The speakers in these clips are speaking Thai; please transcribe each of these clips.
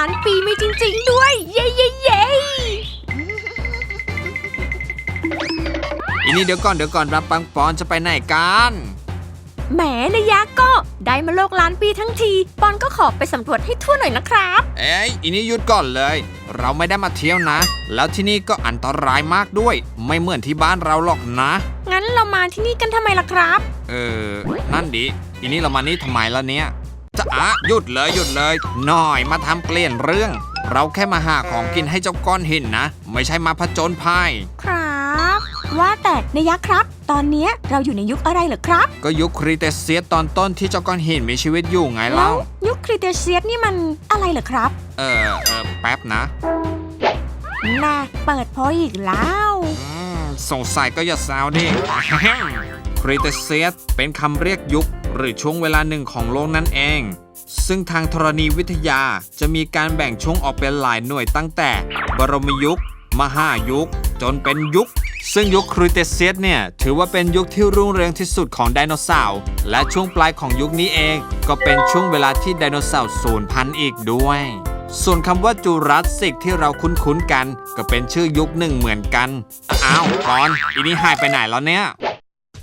ล้านปีมีจริง ๆ ด้วย เย้เย้เย้อีนี่เดี๋ยวก่อนเดี๋ยวก่อนรับปังปอนจะไปไหนกันแหมนายยักษ์ก็ได้มาโลกล้านปีทั้งที ปอนก็ขอไปสำรวจให้ทั่วหน่อยนะครับ เอ้ยอีนี่หยุดก่อนเลย เราไม่ได้มาเที่ยวนะ แล้วที่นี่ก็อันตรายมากด้วย ไม่เหมือนที่บ้านเราหรอกนะ งั้นเรามาที่นี่กันทำไมล่ะครับ เออนั่นดิอีนี่เรามานี่ทำไมล่ะเนี่ยจะ อะหยุดเลยหยุดเลย หน่อยมาทำเปลี่ยนเรื่อง เราแค่มาหาของกินให้เจ้าก้อนหินนะ ไม่ใช่มาผจญภัย ครับ ว่าแต่นายยักษ์ครับ ตอนเนี้ยเราอยู่ในยุคอะไรเหรอครับ ก็ยุคครีเตเซียสตอนต้นที่เจ้าก้อนหินมีชีวิตอยู่ไงแล้เล่า วยุคคริเตเชียสนี่มันอะไรเหรอครับ เออเออแป๊บนะ น่าเปิดโพยอีกแล้ว อืมสงสัยก็อย่าแซวดิ ครีเตเซียสเป็นคำเรียกยุค หรือช่วงเวลาหนึ่งของโลกนั่นเอง ซึ่งทางธรณีวิทยาจะมีการแบ่งช่วงออกเป็นหลายหน่วยตั้งแต่ บรมยุค มหายุค จนเป็นยุค ซึ่งยุคครีเตเซียสเนี่ย ถือว่าเป็นยุคที่รุ่งเรืองที่สุดของไดโนเสาร์และช่วงปลายของยุคนี้เอง ก็เป็นช่วงเวลาที่ไดโนเสาร์สูญพันธุ์อีกด้วยส่วนคำว่าจูราสสิกที่เราคุ้นๆกัน ก็เป็นชื่อยุคหนึ่งเหมือนกัน อ้าวปอน อีนี่หายไปไหนแล้วเนี่ย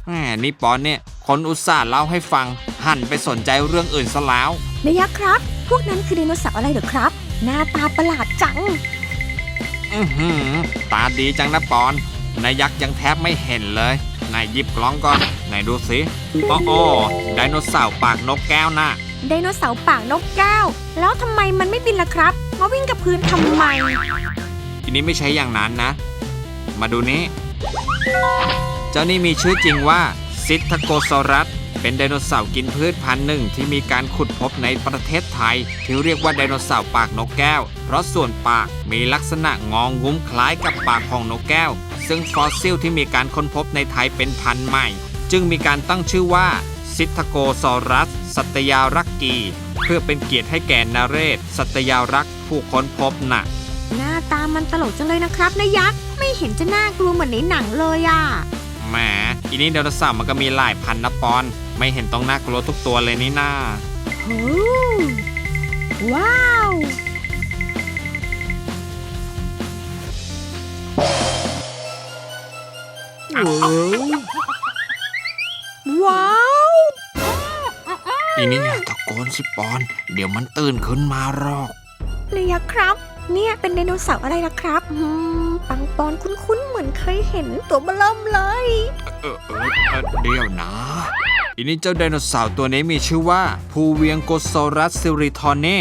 แหมนี่ปอนเนี่ยคนอุตส่าห์เล่าให้ฟัง หันไปสนใจเรื่องอื่นซะแล้วนายยักษ์ครับ พวกนั้นคือไดโนเสาร์อะไรเหรอครับ หน้าตาประหลาดจัง อือหือ ตาดีจังนะปอนนายยักษ์ยังแทบไม่เห็นเลยนายหยิบกล้องก่อนไหนดูสิโอ้โอ้ไดโนเสาร์ปากนกแก้วน่ะไดโนเสาร์ปากนกแก้ว แล้วทำไมมันไม่บินล่ะครับมาวิ่งกับพื้นทำไมทีนี้ไม่ใช่อย่างนั้นนะ มาดูนี้ เจ้านี่มีชื่อจริงว่าซิทโกซอรัส เป็นไดโนเสาร์กินพืชพันธุ์หนึ่งที่มีการขุดพบในประเทศไทย ที่เรียกว่าไดโนเสาร์ปากนกแก้ว เพราะส่วนปากมีลักษณะงองงุ้มคล้ายกับปากของนกแก้ว ซึ่งฟอสซิลที่มีการค้นพบในไทยเป็นพันธุ์ใหม่ จึงมีการตั้งชื่อว่าซิทโกซอรัส สัตยารักกี เพื่อเป็นเกียรติให้แก่นาเรศ สัตยารักษ์ผู้ค้นพบน่ะหน้าตามันตลกจังเลยนะครับนายยักษ์ ไม่เห็นจะน่ากลัวเหมือนในหนังเลยอะ แหมอีนี่ไดโนเสาร์มันก็มีหลายพันนะปอน ไม่เห็นต้องน่ากลัวทุกตัวเลยนี่นาโอ้ว้าว ว้าวอีนี่อย่าตะโกนสิปอน เดี๋ยวมันตื่นขึ้นมาหรอกนายยักษ์ครับ เนี่ยเป็นไดโนเสาร์อะไรล่ะครับอืมปังปอนคุ้นๆเห มือนเคยเห็นตัวเบลเริ่มเลย เออเออเออเดี๋ยวนะอีนี่เจ้าไดโนเสาร์ตัวนี้มีชื่อว่าพูเวียงโกซอรัสซิริทอเน่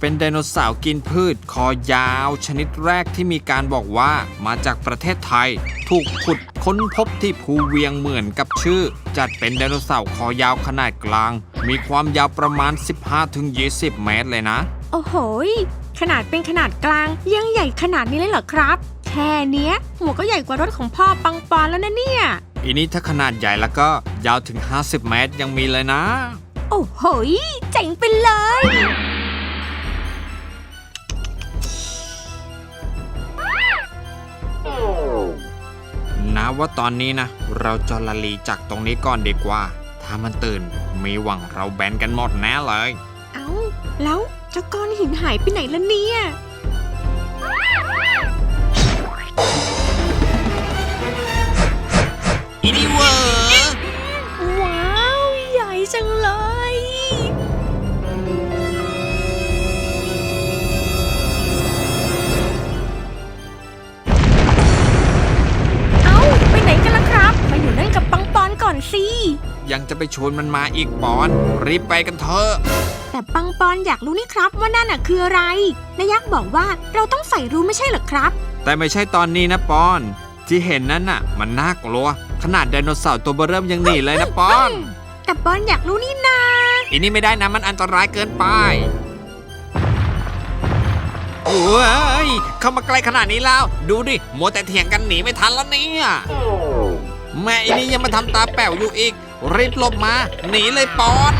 เป็นไดโนเสาร์กินพืช คอยาวชนิดแรกที่มีการบอกว่ามาจากประเทศไทย ถูกขุดค้นพบที่ภูเวียงเหมือนกับชื่อ จัดเป็นไดโนเสาร์คอยาวขนาดกลาง มีความยาวประมาณ 15-20 เมตรเลยนะ โอ้โหยขนาดเป็นขนาดกลางยังใหญ่ขนาดนี้เลยเหรอครับ แค่เนี้ย หัวก็ใหญ่กว่ารถของพ่อปังปอนแล้วนะเนี่ย อีนี้ถ้าขนาดใหญ่แล้วก็ยาวถึง 50 เมตรยังมีเลยนะ โอ้โหยเจ๋งไปเลย นะว่าตอนนี้นะ เราจะละลีจากตรงนี้ก่อนดีกว่า ถ้ามันตื่นมีหวังเราแบนกันหมดแน่เลย เอ้า แล้วเจ้าก้อนหินหายไปไหนล่ะเนี่ย อีนี่เวอร์ว้าว ใหญ่จังเลย เอ้า ไปไหนกันล่ะครับ มาอยู่นั่นกับปังปอนก่อนสิ ยังจะไปชวนมันมาอีกปอน รีบไปกันเถอะ แต่ปังปอนอยากรู้นี่ครับว่านั่นน่ะคืออะไรนายักษ์บอกว่าเราต้องใฝ่รู้ไม่ใช่เหรอครับ แต่ไม่ใช่ตอนนี้นะปอน ที่เห็นนั้นน่ะ มันน่ากลัว ขนาดไดโนเสาร์ตัวเบอเริ่มยังหนีเลยนะปอน แต่ปอนอยากรู้นี่นาอีนี่ไม่ได้นะมันอันตรายเกินไปโอ้ยเข้ามาใกล้ขนาดนี้แล้ว ดูดิมัวแต่เถียงกันหนีไม่ทันแล้วเนี่ยแม่อีนี่ยังมาทำตาแป๋วอยู่อีกรีบหลบมา หนีเลยปอน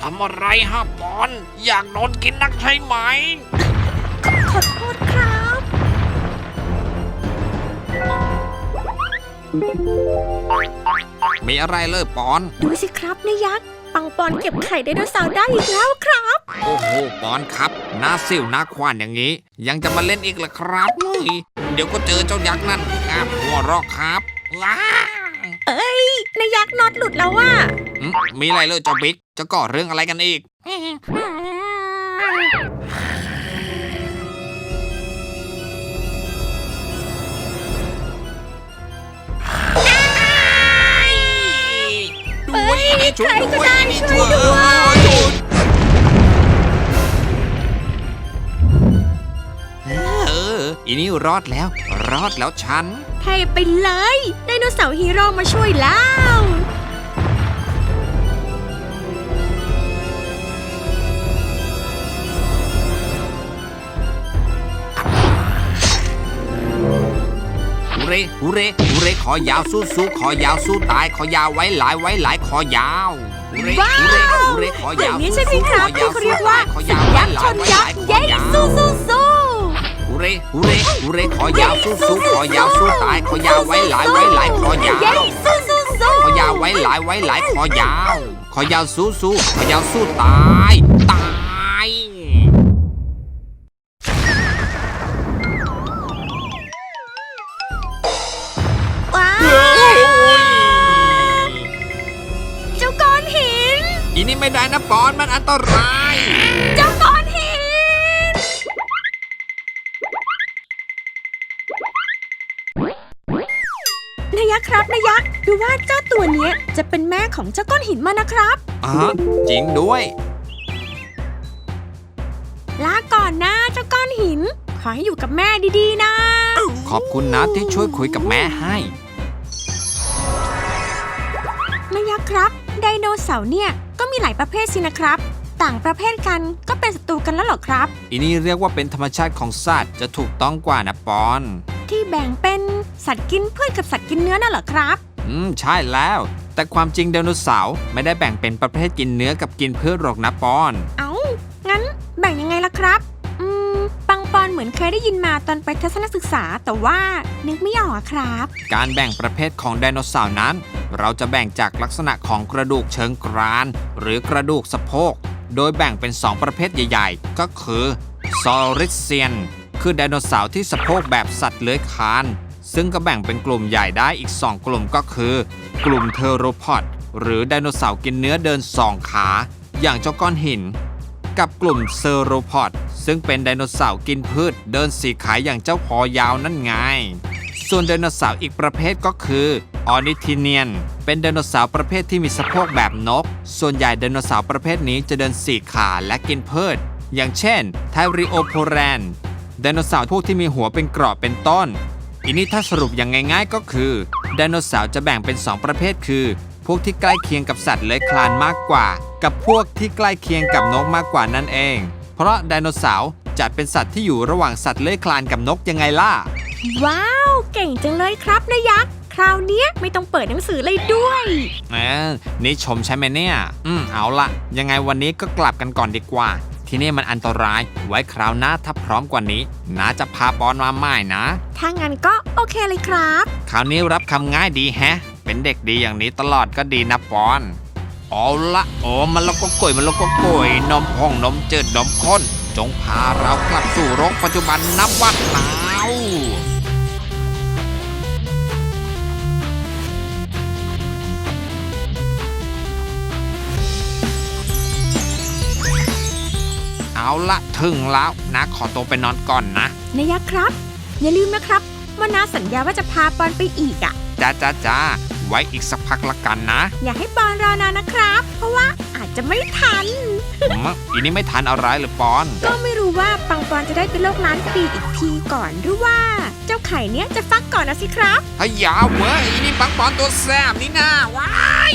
ทำอะไรฮะปอนอยากโดนกินนักใช่ไหม ขอโทษครับ มีอะไรเลยปอน ดูสิครับนายยักษ์ ปังปอนเก็บไข่ไดโนเสาร์ได้อีกแล้วครับ โอ้โหปอนครับหน้าสิวหน้าควานอย่างนี้ ยังจะมาเล่นอีกเหรอครับเฮ้ยเดี๋ยวก็เจอเจ้ายักษ์นั่นงามหัวเรอกครับว้าเอ้ยนายยักษ์น็อตหลุดแล้วว่าอืมมีอะไรเลยเจ้าบิ๊ก จะก่อเรื่องอะไรกันอีกเอ้ยใครก็ได้วยช่วยด้วยเอออีนี่รอดแล้ว รอดแล้วฉัน เทไปเลย ไดโนเสาร์ฮีโร่มาช่วยแล้ว ฮูเรฮูเรฮูเรขอยาวสู้สู้ขอยาวสู้ตายขอยาวไว้หลายไว้หลายขอยาวฮูเรว้าฮูเรวฮูเรขออย่ายางวนี้สู้ใช่ไหมสู้คขรับอยาที่วเขาสู้เรียกตาว่ายขอสุยาดวไว้ยักษ์หชลายนไว้หยัลากยษ์ขอเย้ยาวสู้สู้สู้ฮูเรฮูเรฮูเรขอยาวสู้สู้ขอยาวสู้ตายขอยาวไว้หลายไว้หลายขอยาเย้วสู้สู้สู้ขอยาวไว้หลายไว้หลายขอยาวขอยาวสู้สู้ขอยาวสู้ตาย ไม่ได้นะปอนมันอันตรายเจ้าก้อนหินนายยักษ์ครับนายยักษ์ดูว่าเจ้าตัวเนี้ยจะเป็นแม่ของเจ้าก้อนหินมานะครับอ่าจริงด้วย ลาก่อนนะเจ้าก้อนหิน ขอให้อยู่กับแม่ดีๆนะ ขอบคุณนะที่ช่วยคุยกับแม่ให้นายยักษ์ครับ ไดโนเสาร์เนี่ย ก็มีหลายประเภทสินะครับ ต่างประเภทกันก็เป็นศัตรูกันแล้วเหรอครับ อีนี่เรียกว่าเป็นธรรมชาติของสัตว์จะถูกต้องกว่านะปอน ที่แบ่งเป็นสัตว์กินพืชกับสัตว์กินเนื้อน่ะเหรอครับ อืม ใช่แล้ว แต่ความจริงไดโนเสาร์ไม่ได้แบ่งเป็นประเภทกินเนื้อกับกินพืชหรอกนะปอน เอา้า งั้นแบ่งยังไงล่ะครับ อืม ปังปอนเหมือนเคยได้ยินมาตอนไปทัศนศึกษา แต่ว่านึกไม่ออกอะครับ การแบ่งประเภทของไดโนเสาร์นั้น เราจะแบ่งจากลักษณะของกระดูกเชิงกราน หรือกระดูกสะโพก โดยแบ่งเป็น 2 ประเภทใหญ่ ๆ ก็คือซอริเซียน คือไดโนเสาร์ที่สะโพกแบบสัตว์เลื้อยคลาน ซึ่งก็แบ่งเป็นกลุ่มใหญ่ได้อีก 2 กลุ่มก็คือ กลุ่มเทโรพอดหรือไดโนเสาร์กินเนื้อเดินสองขา อย่างเจ้าก้อนหิน กับกลุ่มเซโรพอดซึ่งเป็นไดโนเสาร์กินพืชเดินสี่ขาอย่างเจ้าคอยาวนั่นไง ส่วนไดโนเสาร์อีกประเภทก็คือ ออนิทิเนียน เป็นไดโนเสาร์ประเภทที่มีสะโพกแบบนก ส่วนใหญ่ไดโนเสาร์ประเภทนี้จะเดินสี่ขาและกินพืช อย่างเช่นไทริโอโพแรนไดโนเสาร์พวกที่มีหัวเป็นกราะเป็นต้นอีนี้ถ้าสรุปอย่างง่ายๆก็คือไดโนเสาร์จะแบ่งเป็น 2 ประเภทคือ พวกที่ใกล้เคียงกับสัตว์เลื้อยคลานมากกว่า กับพวกที่ใกล้เคียงกับนกมากกว่านั่นเอง เพราะไดโนเสาร์จัดเป็นสัตว์ที่อยู่ระหว่างสัตว์เลื้อยคลานกับนกยังไงล่ะ ว้าว เก่งจังเลยครับนายักษ์ ราวเนี้ยไม่ต้องเปิดหนังสือเลยด้วย เออนี่ชมใช่ไหมเนี่ย อืม เอาละยังไงวันนี้ก็กลับกันก่อนดีกว่า ที่นี่มันอันตราย ไว้คราวหน้าถ้าพร้อมกว่านี้น้าจะพาปอนมาใหม่นะ ถ้างั้นก็โอเคเลยครับ คราวนี้รับคำง่ายดีแฮะ เป็นเด็กดีอย่างนี้ตลอดก็ดีนะปอน เอาละโอ้มันละก็กล้วยมันละก็กล้วยนมพองนมจืดนมข้น จงพาเรากลับสู่โลกปัจจุบันนับวันหนาวเอา ละถึงแล้วนะขอตัวไปนอนก่อนนะนายยักษ์ครับ อย่าลืมนะครับว่านาสัญญาว่าจะพาปอนไปอีกอะจ้าจ้าจ้าไว้อีกสักพักละกันนะ อย่าให้ปอนรอนานนะครับ เพราะว่าอาจจะไม่ทันมะอีนี่ไม่ทันอะไรหรือปอน ก็ไม่รู้ว่าปังปอนจะได้เป็นโลกล้านปีอีกทีก่อนหรือว่า เจ้าไข่เนี้ยจะฟักก่อนนะสิครับพยาเว้ยอีนี่ปังปอนตัวแซบนี่นาว้าย